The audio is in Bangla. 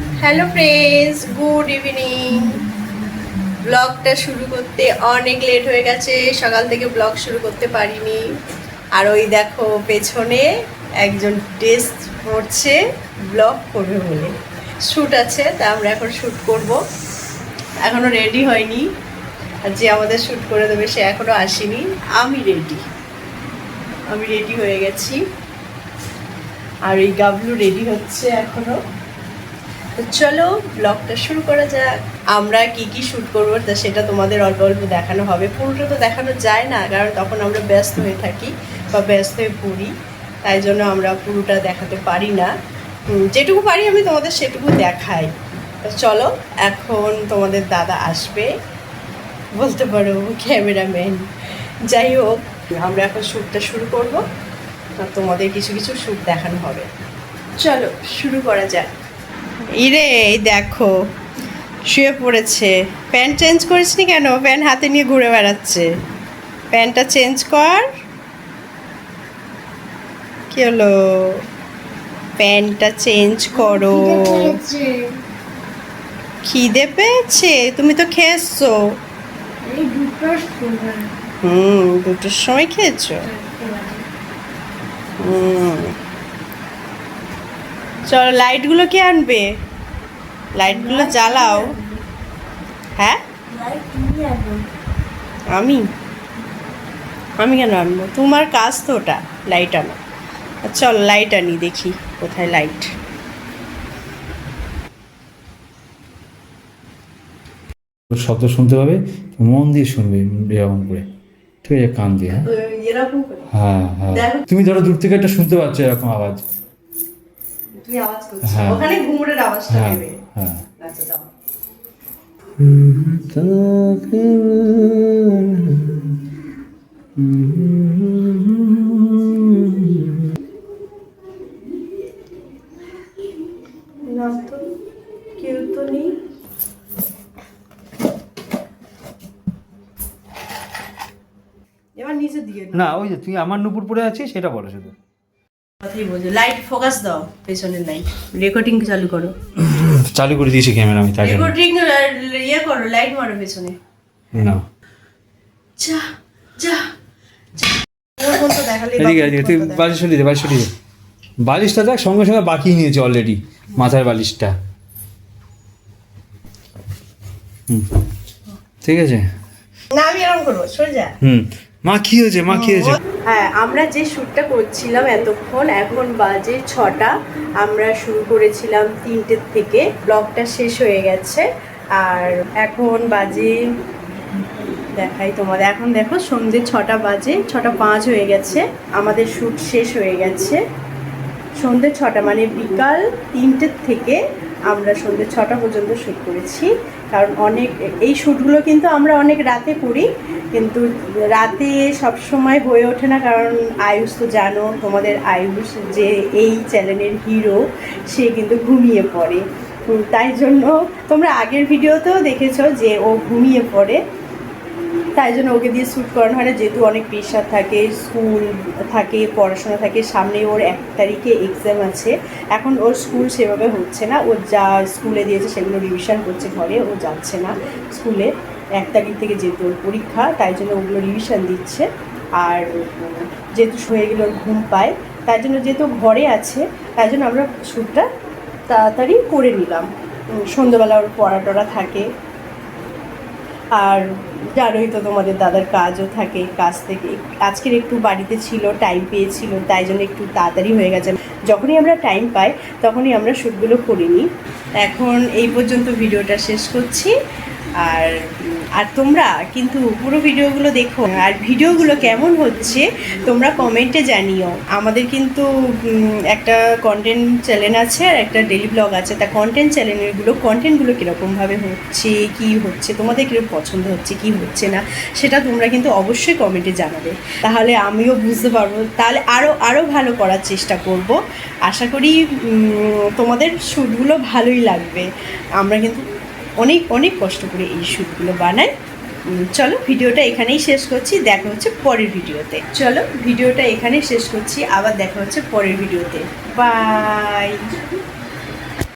হ্যালো ফ্রেন্ডস গুড ইভিনিং ব্লগটা শুরু করতে অনেক লেট হয়ে গেছে। সকাল থেকে ব্লগ শুরু করতে পারিনি। আর ওই দেখো, পেছনে একজন টেস্ট করছে। ব্লগ করবে বলে। শ্যুট আছে, তা আমরা এখন শ্যুট করব। এখনও রেডি হয়নি। আর যে আমাদের শ্যুট করে দেবে, সে এখনও আসেনি। আমি রেডি আমি রেডি হয়ে গেছি। আর এই গাবলু রেডি হচ্ছে এখনও চলো ব্লগটা শুরু করা যাক। আমরা কি কি শ্যুট করব তা সেটা তোমাদের অল্প অল্প দেখানো হবে। পুরোটা তো দেখানো যায় না, কারণ তখন আমরা ব্যস্ত হয়ে থাকি বা ব্যস্ত হয়ে পড়ি, তাই জন্য আমরা পুরোটা দেখাতে পারি না। যেটুকু পারি আমি তোমাদের সেটুকু দেখাই। তো চলো, এখন তোমাদের দাদা আসবে। বলতে পারো, ক্যামেরাম্যান। যাই হোক, আমরা এখন শ্যুটটা শুরু করব। তোমাদের কিছু কিছু শ্যুট দেখানো হবে। চলো, শুরু করা যাক। ইরে এই দেখো শুয়ে পড়েছে। প্যান্ট চেঞ্জ করিসনি কেন? প্যান্ট হাতে নিয়ে ঘুরে বেড়াচ্ছে। প্যান্টটা চেঞ্জ কর। কি হলো? প্যান্টটা চেঞ্জ করো। খিদে পেয়েছে। তুমি তো খেয়েছো। হুম দুটোর সময় খেয়েছো। হুম। চলো লাইটগুলো কে আনবে? লাইটগুলো জ্বালাও। হ্যাঁ? আমি? আমি কেন আনব? তোমার কাজ তো ওটা লাইট আনো। আর চল লাইট আনি দেখি কোথায় লাইট। শব্দ শুনতে পাবে মন দিয়ে শুনবে এরকম করে। ঠিক আছে কান দিয়ে হ্যাঁ? হ্যাঁ হ্যাঁ। দেখো। তুমি ধরো দূর থেকে একটা শুনতে পাচ্ছ এরকম আওয়াজ। আওয়াজ করছিস হ্যাঁ। ওখানে ঘুমুরের আওয়াজটা হ্যাঁ দেবে। হ্যাঁ। আচ্ছা দাও। এবার নিচে দিয়ে না ওই যে তুই আমার নুপুর পরে আছিস সেটা বলো শুধু। কথাই বলছো। লাইট ফোকাস দাও পেছনের লাইট রেকর্ডিং চালু করো। চালু করে দিয়েছি ক্যামেরা আমি তাই রেকর্ডিং ইয়ে করো লাইট মারো পেছনে। না। যা যা। বালিশ সরিয়ে দে বালিশ সরিয়ে বালিশটা দেখ সঙ্গে সঙ্গে বাকি নিয়েছে অলরেডি মাথার বালিশটা। হুম ঠিক আছে? না আমি এরকম করব সরে যা। হুম মা কি হয়েছে? মা কি হয়েছে? হ্যাঁ আমরা যে শ্যুটটা করছিলাম এতক্ষণ, এখন বাজে ছটা। আমরা শুরু করেছিলাম তিনটের থেকে, ব্লগটা শেষ হয়ে গেছে। আর এখন বাজে, দেখাই তোমাদের। এখন দেখো সন্ধ্যে ছটা বাজে, ছটা পাঁচ হয়ে গেছে। আমাদের শ্যুট শেষ হয়ে গেছে। সন্ধ্যে ছটা মানে বিকাল তিনটের থেকে আমরা সন্ধ্যে ছটা পর্যন্ত শ্যুট করেছি। কারণ অনেক, এই শ্যুটগুলো কিন্তু আমরা অনেক রাতে করি, কিন্তু রাতে সব সময় হয়ে ওঠে না, কারণ আয়ুষ তো জানো, তোমাদের আয়ুষ যে এই চ্যানেলের হিরো, সে কিন্তু ঘুমিয়ে পড়ে। তাই জন্য তোমরা আগের ভিডিওতেও দেখেছ যে ও ঘুমিয়ে পড়ে। তাই জন্য ওকে দিয়ে শ্যুট করানো হয় না। যেহেতু অনেক প্রেশার থাকে স্কুল থাকে, পড়াশোনা থাকে, সামনে ওর এক তারিখে এক্সাম আছে। এখন ওর স্কুল সেভাবে হচ্ছে না। ও যা স্কুলে দিয়েছে সেগুলো রিভিশন করছে ঘরে, ও যাচ্ছে না স্কুলে এক তারিখ থেকে যেহেতু ওর পরীক্ষা, তাই জন্য ওগুলো রিভিশন দিচ্ছে। আর যেহেতু শুয়ে গেলে ওর ঘুম পায়, তাই জন্য যেহেতু ঘরে আছে, তাই জন্য আমরা শ্যুটটা তাড়াতাড়ি করে নিলাম। সন্ধ্যেবেলা ওর পড়া টড়া থাকে। আর জানোই তো তোমাদের দাদার কাজও থাকে কাজ থেকে। আজকের একটু বাড়িতে ছিল টাইম পেয়েছিল, তাই জন্য একটু তাড়াতাড়ি হয়ে গেছে। যখনই আমরা টাইম পাই, তখনই আমরা শ্যুটগুলো করে নিই এখন এই পর্যন্ত ভিডিওটা শেষ করছি। আর আর তোমরা কিন্তু পুরো ভিডিওগুলো দেখো। আর ভিডিওগুলো কেমন হচ্ছে, তোমরা কমেন্টে জানিও। আমাদের কিন্তু একটা কন্টেন্ট চ্যানেল আছে আর একটা ডেলি ব্লগ আছে। তা কন্টেন্ট চ্যানেলগুলো কন্টেন্টগুলো কীরকমভাবে হচ্ছে, কি হচ্ছে, তোমাদের কীরকম পছন্দ হচ্ছে, কি হচ্ছে না, সেটা তোমরা কিন্তু অবশ্যই কমেন্টে জানাবে। তাহলে আমিও বুঝতে পারব। তাহলে আরও আরও ভালো করার চেষ্টা করব। আশা করি তোমাদের শ্যুটগুলো ভালোই লাগবে। আমরা কিন্তু অনেক অনেক কষ্ট করে এই শ্যুটগুলো বানায় চলো ভিডিওটা এখানেই শেষ করছি, দেখা হচ্ছে পরের ভিডিওতে। চলো ভিডিওটা এখানেই শেষ করছি, আবার দেখা হচ্ছে পরের ভিডিওতে। বাই!